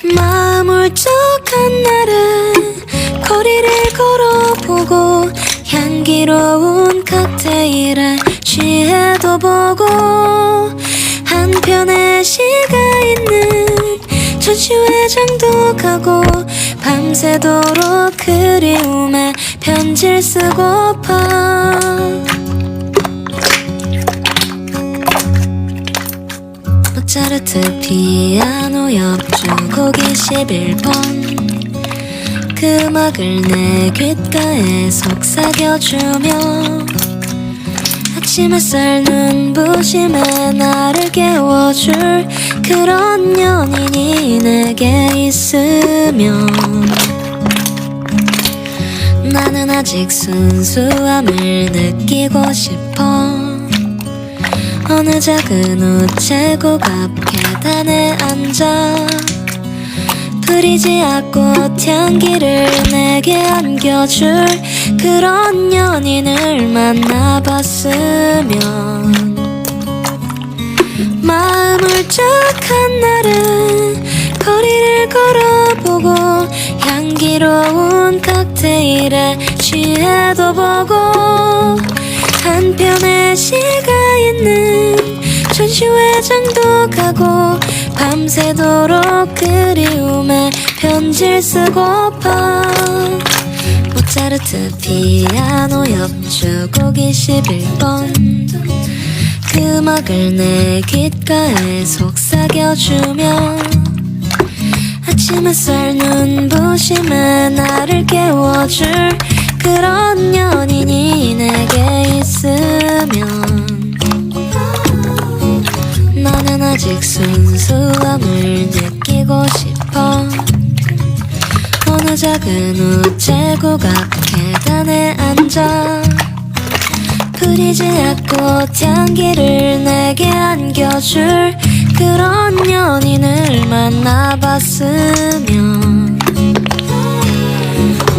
울적한 날은 거리를 걸어보고 향기로운 칵테일에 취해도 보고 한편에 시가 있는 전시회장도 가고 밤새도록 그리움에 편지를 쓰고파 모차르트 피아노 옆주 곡이 11번. 그 음악을 내 귓가에 속삭여주며 아침 햇살 눈부심에 나를 깨워줄 그런 연인이 내게 있으면 나는 아직 순수함을 느끼고 싶어 어느 작은 우체국 앞 계단에 앉아 프리지아 꽃 향기를 내게 안겨줄 그런 연인을 만나봤으면 마음 울적한 날은 거리를 걸어보고 향기로운 칵테일에 취해도 보고 한편에 시가 있는 전시회장도 가고 밤새도록 그리움에 편지를 쓰고파 모차르트 피아노 옆주곡 21번. 그 음악을 내 귓가에 속삭여주며 아침 햇살 눈부심에 나를 깨워줄 그런 연인이 내게 순수함을 느끼고 싶어. 어느 작은 우체국 앞 계단에 앉아. 프리지아 꽃 향기를 내게 안겨줄 그런 연인을 만나봤으면.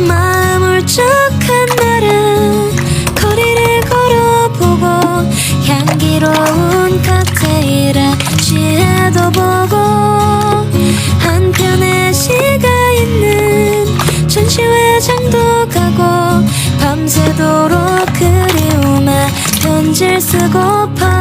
마음 울적한 날은 거리를 걸어보고 향기로운 취해도 보고 한편에 시가 있는 전시회장도 가고 밤새도록 그리움에 편지를 쓰고파